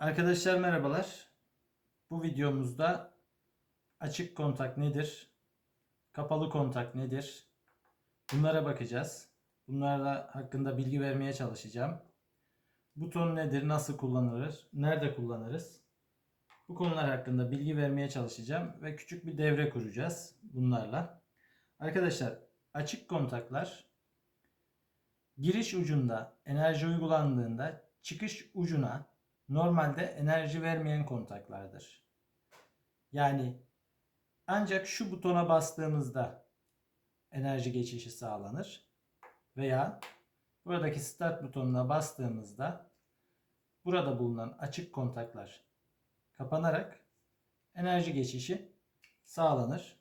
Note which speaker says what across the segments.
Speaker 1: Arkadaşlar merhabalar. Bu videomuzda açık kontak nedir? Kapalı kontak nedir? Bunlara bakacağız. Bunlarla hakkında bilgi vermeye çalışacağım. Buton nedir? Nasıl kullanılır? Nerede kullanırız? Bu konular hakkında bilgi vermeye çalışacağım ve küçük bir devre kuracağız bunlarla. Arkadaşlar açık kontaklar giriş ucunda enerji uygulandığında çıkış ucuna normalde enerji vermeyen kontaklardır. Yani ancak şu butona bastığımızda enerji geçişi sağlanır veya buradaki start butonuna bastığımızda burada bulunan açık kontaklar kapanarak enerji geçişi sağlanır.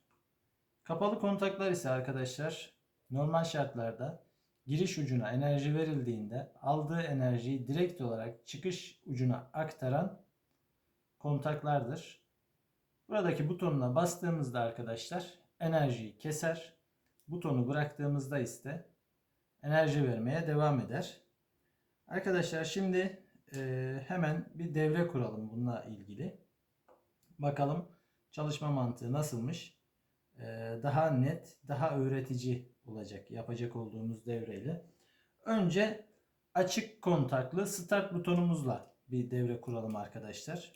Speaker 1: Kapalı kontaklar ise arkadaşlar normal şartlarda giriş ucuna enerji verildiğinde aldığı enerjiyi direkt olarak çıkış ucuna aktaran kontaklardır. Buradaki butonuna bastığımızda arkadaşlar enerjiyi keser. Butonu bıraktığımızda ise enerji vermeye devam eder. Arkadaşlar şimdi e, hemen bir devre kuralım bununla ilgili. Bakalım çalışma mantığı nasılmış. E, daha net, daha öğretici olacak yapacak olduğumuz devreyle. Önce açık kontaklı start butonumuzla bir devre kuralım arkadaşlar.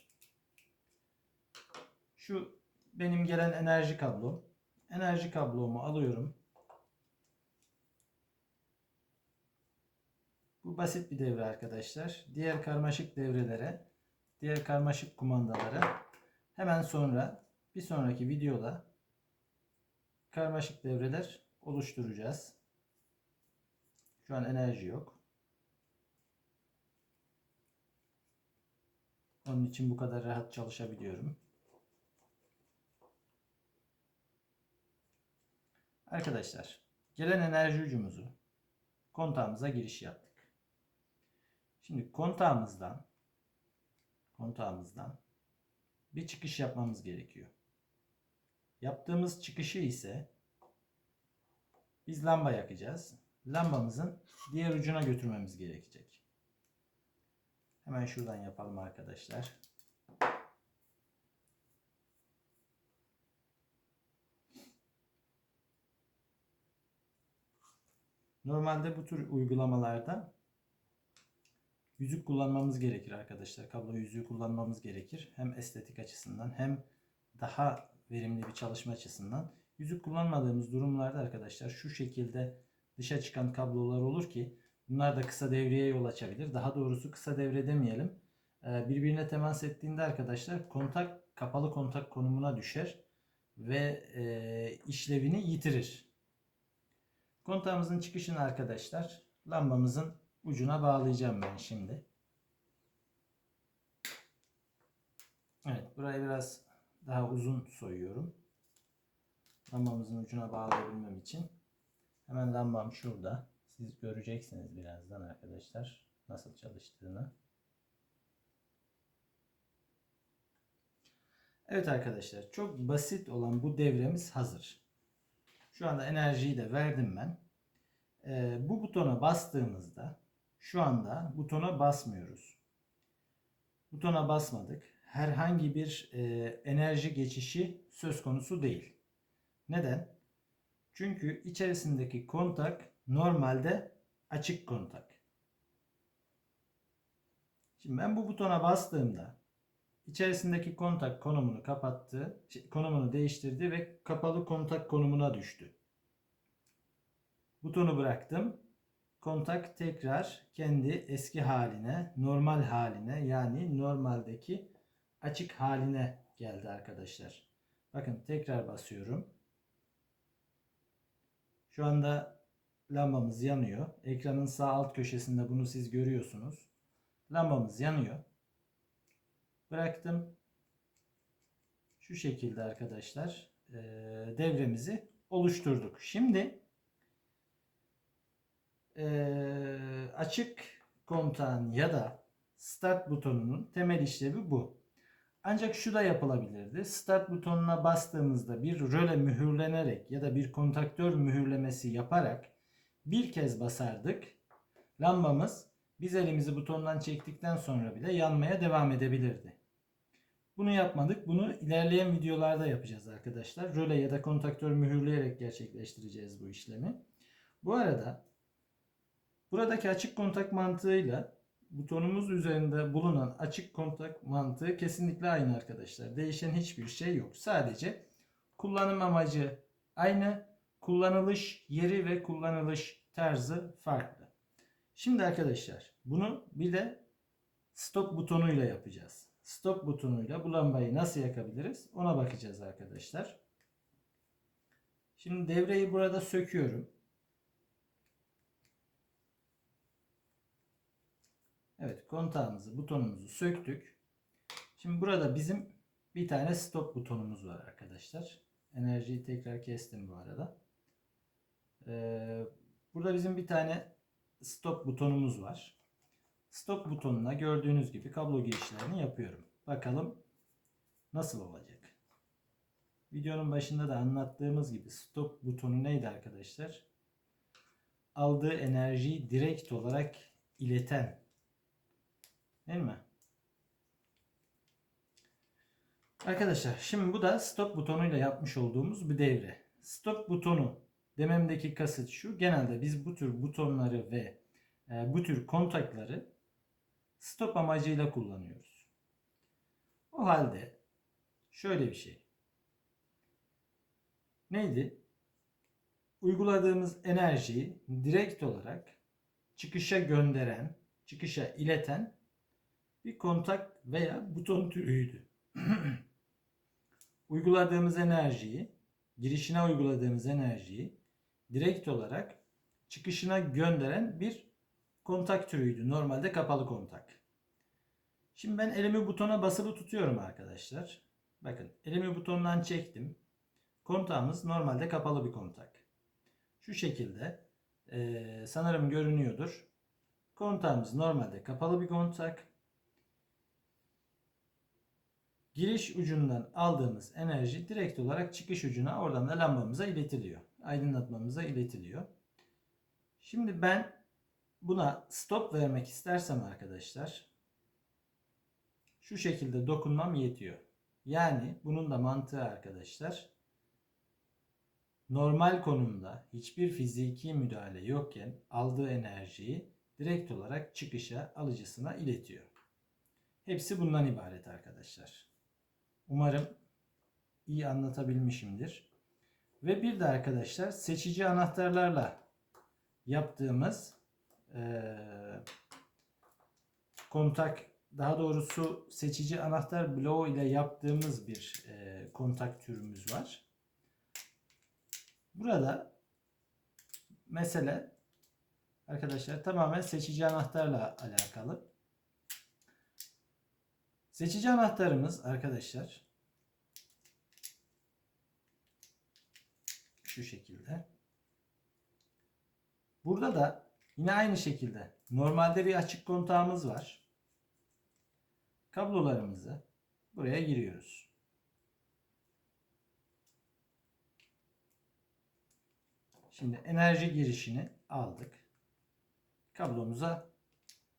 Speaker 1: Şu benim gelen enerji kablom. Enerji kablomu alıyorum. Bu basit bir devre arkadaşlar. Diğer karmaşık devrelere, diğer karmaşık kumandalara hemen sonra bir sonraki videoda karmaşık devreler oluşturacağız. Şu an enerji yok. Onun için bu kadar rahat çalışabiliyorum. Arkadaşlar, gelen enerji ucumuzu kontağımıza giriş yaptık. Şimdi kontağımızdan kontağımızdan bir çıkış yapmamız gerekiyor. Yaptığımız çıkışı ise biz lamba yakacağız. Lambamızın diğer ucuna götürmemiz gerekecek. Hemen şuradan yapalım arkadaşlar. Normalde bu tür uygulamalarda yüzük kullanmamız gerekir arkadaşlar. Kablo yüzüğü kullanmamız gerekir. Hem estetik açısından hem daha verimli bir çalışma açısından. Yüzük kullanmadığımız durumlarda arkadaşlar şu şekilde dışa çıkan kablolar olur ki bunlar da kısa devreye yol açabilir. Daha doğrusu kısa devre demeyelim. Ee, birbirine temas ettiğinde arkadaşlar kontak kapalı kontak konumuna düşer ve e, işlevini yitirir. Kontağımızın çıkışını arkadaşlar lambamızın ucuna bağlayacağım ben şimdi. Evet burayı biraz daha uzun soyuyorum. Lambamızın ucuna bağlayabilmem için. Hemen lambam şurada. Siz göreceksiniz birazdan arkadaşlar nasıl çalıştığını. Evet arkadaşlar çok basit olan bu devremiz hazır. Şu anda enerjiyi de verdim ben. Ee, bu butona bastığımızda şu anda butona basmıyoruz. Butona basmadık. Herhangi bir e, enerji geçişi söz konusu değil. Neden? Çünkü içerisindeki kontak normalde açık kontak. Şimdi ben bu butona bastığımda içerisindeki kontak konumunu kapattı, şey, konumunu değiştirdi ve kapalı kontak konumuna düştü. Butonu bıraktım. Kontak tekrar kendi eski haline, normal haline yani normaldeki açık haline geldi arkadaşlar. Bakın tekrar basıyorum. Şu anda lambamız yanıyor. Ekranın sağ alt köşesinde bunu siz görüyorsunuz. Lambamız yanıyor. Bıraktım. Şu şekilde arkadaşlar devremizi oluşturduk. Şimdi açık kontağın ya da start butonunun temel işlevi bu. Ancak şu da yapılabilirdi. Start butonuna bastığımızda bir röle mühürlenerek ya da bir kontaktör mühürlemesi yaparak bir kez basardık. Lambamız biz elimizi butondan çektikten sonra bile yanmaya devam edebilirdi. Bunu yapmadık. Bunu ilerleyen videolarda yapacağız arkadaşlar. Röle ya da kontaktör mühürleyerek gerçekleştireceğiz bu işlemi. Bu arada buradaki açık kontak mantığıyla butonumuz üzerinde bulunan açık kontak mantığı kesinlikle aynı arkadaşlar. Değişen hiçbir şey yok. Sadece kullanım amacı aynı, kullanılış yeri ve kullanılış tarzı farklı. Şimdi arkadaşlar bunu bir de stop butonuyla yapacağız. Stop butonuyla bu lambayı nasıl yakabiliriz ona bakacağız arkadaşlar. Şimdi devreyi burada söküyorum. Evet kontağımızı butonumuzu söktük. Şimdi burada bizim bir tane stop butonumuz var arkadaşlar. Enerjiyi tekrar kestim bu arada. Ee, burada bizim bir tane stop butonumuz var. Stop butonuna gördüğünüz gibi kablo girişlerini yapıyorum. Bakalım nasıl olacak. Videonun başında da anlattığımız gibi stop butonu neydi arkadaşlar? Aldığı enerjiyi direkt olarak ileten. Değil mi? Arkadaşlar şimdi bu da stop butonuyla yapmış olduğumuz bir devre. Stop butonu dememdeki kasıt şu. Genelde biz bu tür butonları ve e, bu tür kontakları stop amacıyla kullanıyoruz. O halde şöyle bir şey. Neydi? Uyguladığımız enerjiyi direkt olarak çıkışa gönderen, çıkışa ileten bir kontak veya buton türüydü. uyguladığımız enerjiyi, girişine uyguladığımız enerjiyi direkt olarak çıkışına gönderen bir kontak türüydü. Normalde kapalı kontak. Şimdi ben elimi butona basılı tutuyorum arkadaşlar. Bakın elimi butondan çektim. Kontağımız normalde kapalı bir kontak. Şu şekilde e, sanırım görünüyordur. Kontağımız normalde kapalı bir kontak. Giriş ucundan aldığımız enerji direkt olarak çıkış ucuna oradan da lambamıza iletiliyor. Aydınlatmamıza iletiliyor. Şimdi ben buna stop vermek istersem arkadaşlar şu şekilde dokunmam yetiyor. Yani bunun da mantığı arkadaşlar normal konumda hiçbir fiziki müdahale yokken aldığı enerjiyi direkt olarak çıkışa alıcısına iletiyor. Hepsi bundan ibaret arkadaşlar. Umarım iyi anlatabilmişimdir. Ve bir de arkadaşlar seçici anahtarlarla yaptığımız ee, kontak daha doğrusu seçici anahtar bloğu ile yaptığımız bir e, kontak türümüz var. Burada mesele arkadaşlar tamamen seçici anahtarla alakalı. Seçici anahtarımız arkadaşlar şu şekilde. Burada da yine aynı şekilde normalde bir açık kontağımız var. Kablolarımızı buraya giriyoruz. Şimdi enerji girişini aldık. Kablomuza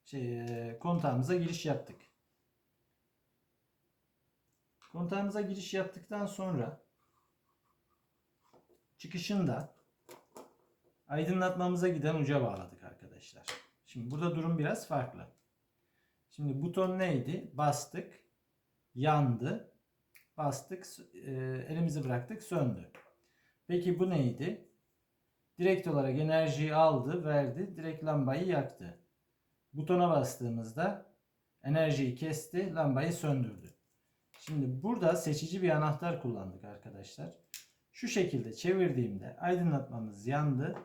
Speaker 1: şey, kontağımıza giriş yaptık. Kontağımıza giriş yaptıktan sonra çıkışında aydınlatmamıza giden uca bağladık arkadaşlar. Şimdi burada durum biraz farklı. Şimdi buton neydi? Bastık, yandı, bastık, e, elimizi bıraktık, söndü. Peki bu neydi? Direkt olarak enerjiyi aldı, verdi, direkt lambayı yaktı. Butona bastığımızda enerjiyi kesti, lambayı söndürdü. Şimdi burada seçici bir anahtar kullandık arkadaşlar. Şu şekilde çevirdiğimde aydınlatmamız yandı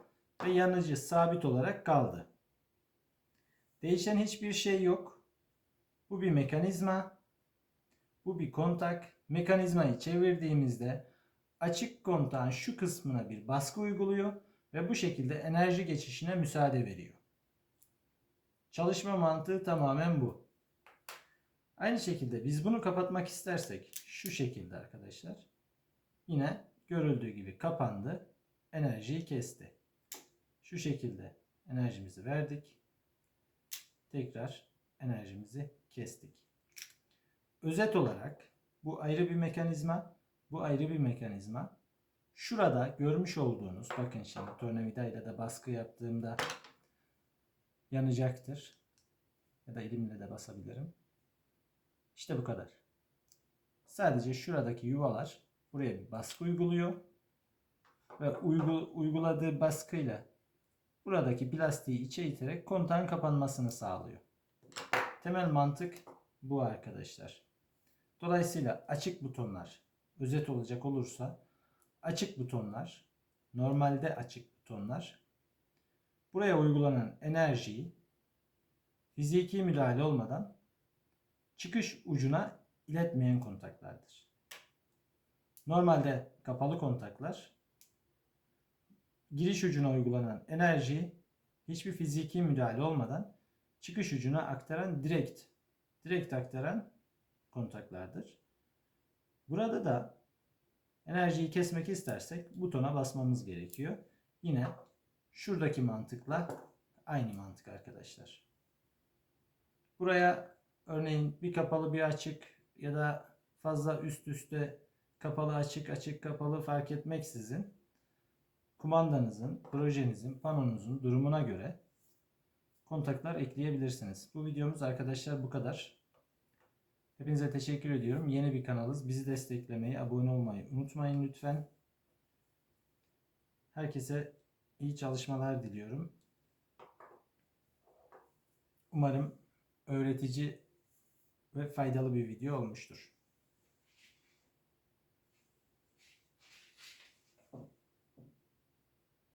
Speaker 1: ve yanıcı sabit olarak kaldı. Değişen hiçbir şey yok. Bu bir mekanizma. Bu bir kontak. Mekanizmayı çevirdiğimizde açık kontağın şu kısmına bir baskı uyguluyor ve bu şekilde enerji geçişine müsaade veriyor. Çalışma mantığı tamamen bu. Aynı şekilde biz bunu kapatmak istersek şu şekilde arkadaşlar. Yine görüldüğü gibi kapandı. Enerjiyi kesti. Şu şekilde enerjimizi verdik. tekrar enerjimizi kestik. Özet olarak bu ayrı bir mekanizma, bu ayrı bir mekanizma. Şurada görmüş olduğunuz bakın şimdi tornavidayla da baskı yaptığımda yanacaktır. Ya da elimle de basabilirim. İşte bu kadar. Sadece şuradaki yuvalar buraya bir baskı uyguluyor ve uygu, uyguladığı baskıyla buradaki plastiği içe iterek kontağın kapanmasını sağlıyor. Temel mantık bu arkadaşlar. Dolayısıyla açık butonlar özet olacak olursa açık butonlar normalde açık butonlar buraya uygulanan enerjiyi fiziki müdahale olmadan çıkış ucuna iletmeyen kontaklardır. Normalde kapalı kontaklar giriş ucuna uygulanan enerjiyi hiçbir fiziki müdahale olmadan çıkış ucuna aktaran direkt direkt aktaran kontaklardır. Burada da enerjiyi kesmek istersek butona basmamız gerekiyor. Yine şuradaki mantıkla aynı mantık arkadaşlar. Buraya örneğin bir kapalı bir açık ya da fazla üst üste kapalı açık açık kapalı fark etmeksizin kumandanızın, projenizin, panonuzun durumuna göre kontaklar ekleyebilirsiniz. Bu videomuz arkadaşlar bu kadar. Hepinize teşekkür ediyorum. Yeni bir kanalız. Bizi desteklemeyi, abone olmayı unutmayın lütfen. Herkese iyi çalışmalar diliyorum. Umarım öğretici ve faydalı bir video olmuştur.